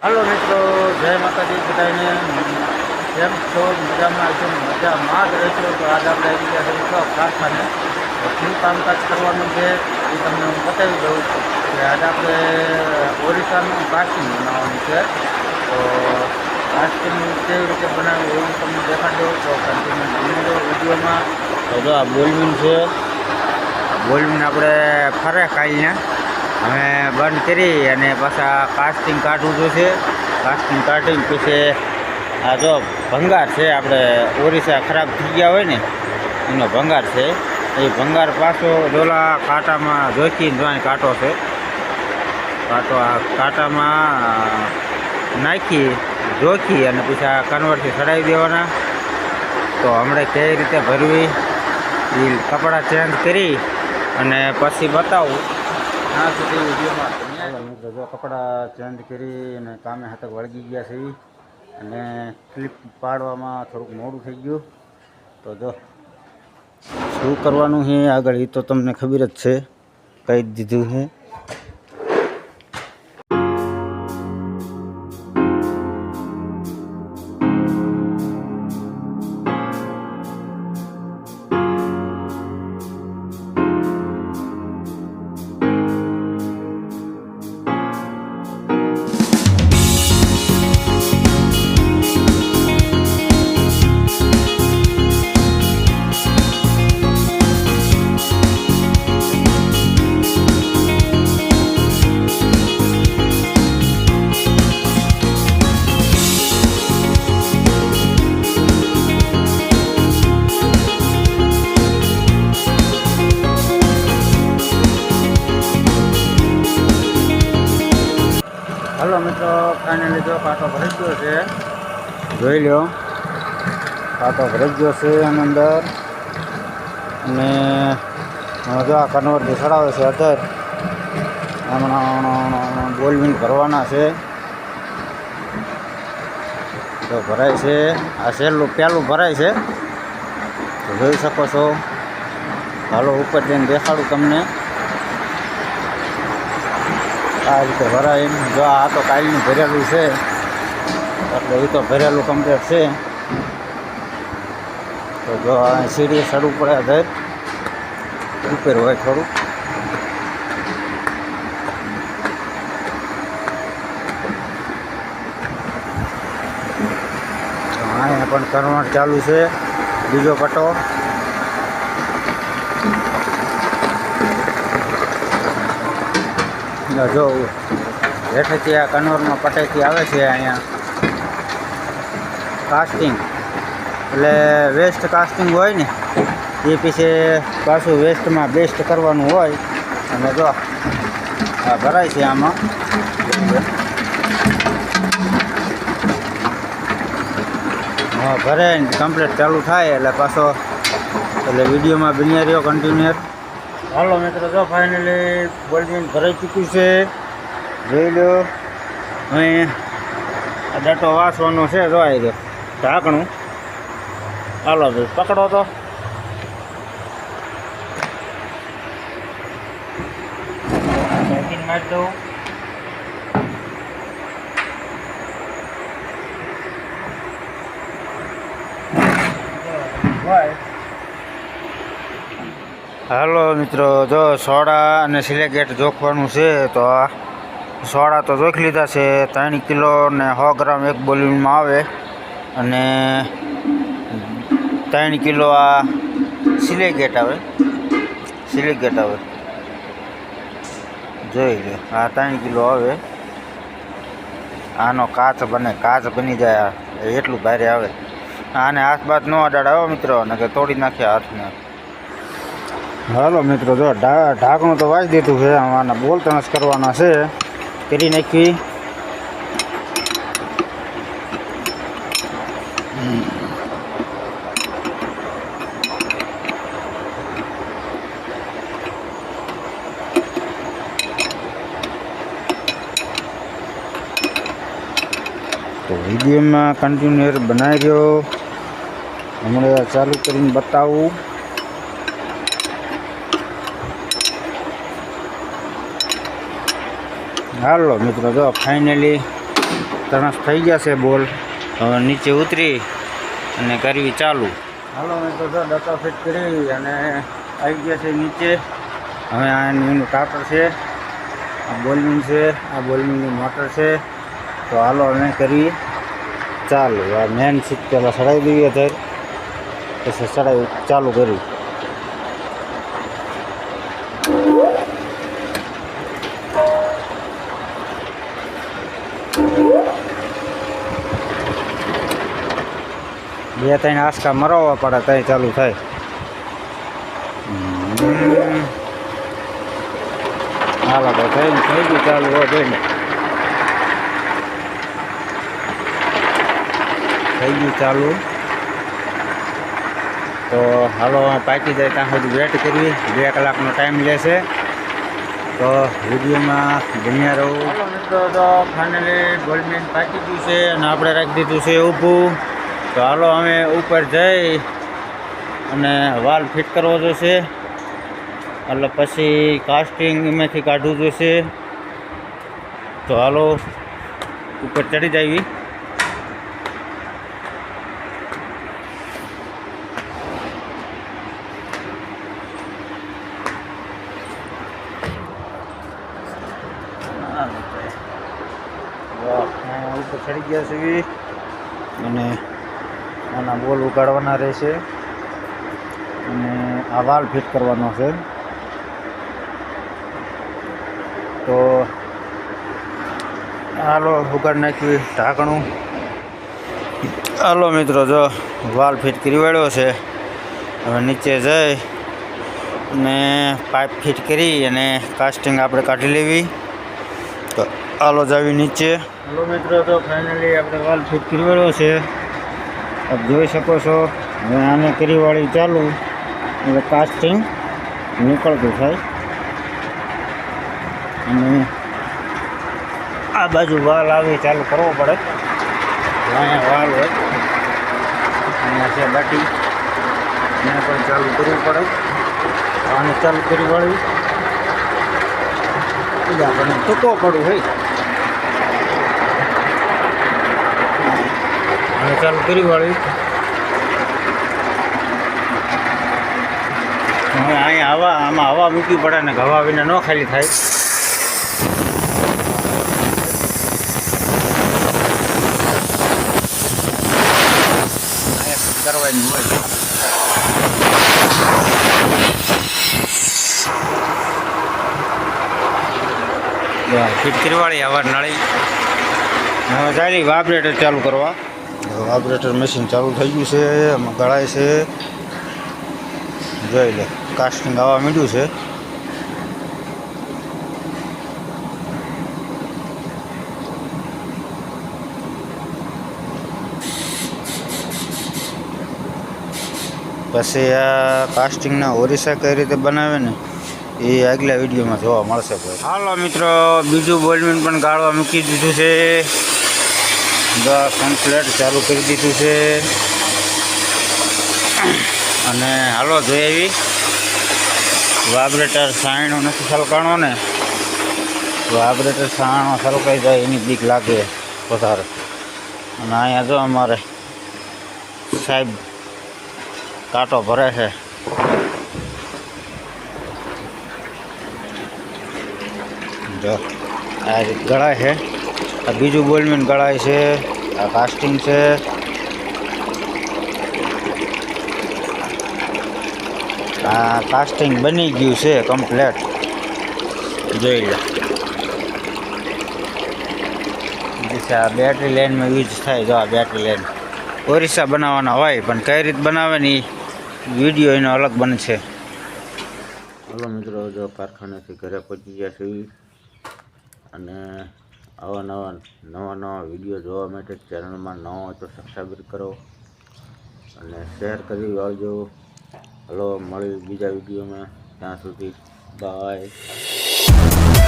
હાલો મિત્રો, જય માતાજી બધાને. કેમ છો? મજામાં છો? મજામાં જ રહેશો? તો આજ આપણે આવી ગયા છે મિત્રો કારખાને. શું કામકાજ કરવાનું છે એ તમને હું બતાવી દઉં કે આજે આપણે ઓરિસ્સાનું કાસ્ટિંગ બનાવવાનું છે. તો કાસ્ટિંગ કેવી રીતે બનાવ્યું એવું તમને દેખાડો. તો કાસ્ટિંગ બની દો વિડીયોમાં. તો આ બોલમીન છે. બોલમીન આપણે ફરે કાઢીને અમે બંધ કરી અને પાછા કાસ્ટિંગ કાઢવું જોઈશે કાસ્ટિંગ કાઢીને પછી આ જો ભંગાર છે, આપણે ઓરિસ્સા ખરાબ થઈ ગયા હોય ને, એનો ભંગાર છે. એ ભંગાર પાછો ડોલા કાંટામાં જોખીને જોઈને કાંટો છે. કાંટો આ કાંટામાં નાખી, જોખી અને પછી આ કન્વર્ટથી ચડાવી દેવાના. તો હમણાં કેવી રીતે ભરવી? એ કપડાં ચેન્જ કરી અને પછી બતાવું. આ સુધી વિડીયોમાં મિત્રો, જો કપડાં ચેન્જ કરી અને કામે હાથક વળગી ગયા છે અને ક્લિપ પાડવામાં થોડુંક મોડું થઈ ગયું. તો જો, શું કરવાનું છે આગળ એ તો તમને ખબર જ છે. કહી દીધું છે. ફાઇનલી જો કાંટો ભરાઈ ગયો છે. જોઈ લો. કાંટો ભરાઈ ગયો છે એની અંદર. અને જો આ કન્વર ચડાવે છે અત્યારે હમણાં બોલવીન ભરવાના છે. તો ભરાય છે. આ છેલ્લું, પહેલું ભરાય છે. તો જોઈ શકો છો. હાલો, ઉપર જઈને દેખાડું તમને. આ રીતે ભરાય. એમ જો આ તો કાલનું ભરેલું છે. એટલે એ તો ભરેલું કમ્પ્લીટ છે. તો જો આ સીડી ચડવું પડે ધર. ઉપર હોય થોડું. અહીંયા પણ કરવાનું ચાલુ છે. બીજો પટ્ટો. ને જો હેઠેથી આ કનોરમાં પટેથી આવે છે અહીંયા કાસ્ટિંગ એટલે વેસ્ટ કાસ્ટિંગ હોય ને, એ પીછે પાછું વેસ્ટમાં બેસ્ટ કરવાનું હોય. અને જો આ ભરાય છે આમાં. હા, ભરાય ને કમ્પ્લીટ ચાલુ થાય એટલે પાછો એટલે વિડીયોમાં બન્યા કન્ટિન્યુ હાલો મિત્રો તો ફાઇનલી બોલવીન ભરાઈ ચૂક્યું છે. જોઈ લો. અહીં આ ડટો વાસવાનો છે, જો આવી રહ્યો. ઢાંકણું. હાલો ભાઈ, પકડો તો. મારી દઉં. હાલો મિત્રો, જો સોડા અને સિલેગેટ જોખવાનું છે, તો સોડા તો જોખી લીધા છે, ત્રણ કિલો ને સો ગ્રામ એક બોલીમાં આવે. અને ત્રણ કિલો આ સિલેગેટ આવે. સિલેગેટ આવે. જોઈ લે, આ ત્રણ કિલો આવે. આનો કાચ બને, કાચ બની જાય. એટલું ભારે આવે. આને હાથ બાથ ન અડાડાવો મિત્રો ને કે તોડી નાખ્યા હાથને હાલો મિત્રો, જો ઢાંકણું તો વાંચી દીધું છે આના બોલ તણસ કરવાના છે. કરી નાખી. તો વિડીયોમાં કન્ટિન્યુઅર બનાવી રહ્યો. હમણાં ચાલુ કરીને બતાવું. હાલો મિત્રો, જો ફાઇનલી તણસ થઈ ગયા છે બોલ. હવે નીચે ઉતરી અને કરવી ચાલુ. હાલો મિત્રો, જો ડટા ફિટ કરી અને આવી ગયા છે નીચે. હવે આ એનું ટાટર છે, આ બોલમિંગ છે, આ બોલમિનની મોટર છે. તો હાલો અમે કરી ચાલુ. આ મેન સીટ પહેલાં ચડાવી દઈએ ત્યારે પછી ચડાવી ચાલુ કરી. બે ત્રણ આસકા મરાવવા પડે, ત્યાં ચાલુ થાય. હાલો, તો થઈ ગયું ચાલુ, હો જોઈને થઈ ગયું ચાલુ. તો હાલો પાકી જાય ત્યાં સુધી વેટ કરવી બે કલાકનો ટાઈમ લેશે. તો વિડીયોમાં બન્યા રહું. મિત્રો, તો ફાઇનલી ગોલ્ડમેન પાકી ગયું છે અને આપણે રાખી દીધું છે ઊભું. તો હાલો અમે ઉપર જઈ અને વાલ ફિટ કરવો જોઈશે એટલે પછી કાસ્ટિંગ એમાંથી કાઢવું જોશે. તો હાલો ઉપર ચડી જઈએ ઉપર ચડી ગયા છે અને આના બોલ ઉગાડવાના રહેશે. અને આ વાલ ફિટ કરવાનો છે. તો હાલો ઉગાડ નાખ્યું ઢાંકણું. હાલો મિત્રો, જો વાલ ફિટ કરી વાળ્યો છે. હવે નીચે જઈ અને પાઇપ ફિટ કરી અને કાસ્ટિંગ આપણે કાઢી લેવી. તો હાલો જાવી નીચે. હાલો મિત્રો, તો ફાઇનલી આપણે વાલ ફિટ કરી કરવેલો છે. આપ જોઈ શકો છો. હવે આને કરીવાળી ચાલુ. એટલે કાસ્ટિંગ નીકળતું થાય. અને આ બાજુ વાલ આવી ચાલુ કરવો પડે. અહીંયા વાલ હોય. અહીંયા છે બાટી. એને પણ ચાલુ કરવું પડે. આને ચાલુ કરી વાળી આપણને ટૂંકો પડવું હોય. અને ચાલુ કરી વાળી. હવે અહીંયા હવા આમાં હવા મૂકવી પડે ને હવા વિના ન ખાલી થાય. કરવાની હોય? ફિટ કરવાળી હવા નળી. હવે ચાલી વાપરેટર ચાલુ કરવા. વાઇબ્રેટર મશીન ચાલુ થઈ ગયું છે, એમાં ગળાય છે. જોઈ લે કાસ્ટિંગ આવવા માંડ્યું છે. પછી આ કાસ્ટિંગના ઓરિસા કઈ રીતે બનાવે ને, એ આગલા વિડીયોમાં જોવા મળશે હાલો મિત્રો, બીજું બોલમીન પણ ગાળવા મૂકી દીધું છે. દસ કમ્પ્લેટ ચાલુ કરી દીધું છે. અને હાલો જોઈ આવી. વાબરેટર સાયણો નથી સલકાણો ને. વાબરેટર સાયણો સલકાઈ જાય એની બીક લાગે વધારે. અને અહીંયા જો અમારે સાહેબ કાંટો ભરે છે. જો આ ગળાય છે. આ બીજું બોલમીન ગળાય છે. આ કાસ્ટિંગ છે. આ કાસ્ટિંગ બની ગયું છે કમ્પ્લેટ જોઈ લો. આ બેટરી લાઇનમાં યુઝ થાય જો આ બેટરી લાઇન ઓરિસ્સા બનાવવાના હોય, પણ કઈ રીત બનાવે વીડિયો એનો અલગ બનશે. હલો મિત્રો, જો કારખાનેથી ઘરે પહોંચી ગયા છે અને આવા નવા નવા નવા વીડિયો જોવા માટે ચેનલમાં ન હોય તો સબસ્ક્રાઈબ કરો અને શેર કરી આવજો હલો મળી બીજા વિડીયોમાં ત્યાં સુધી બાય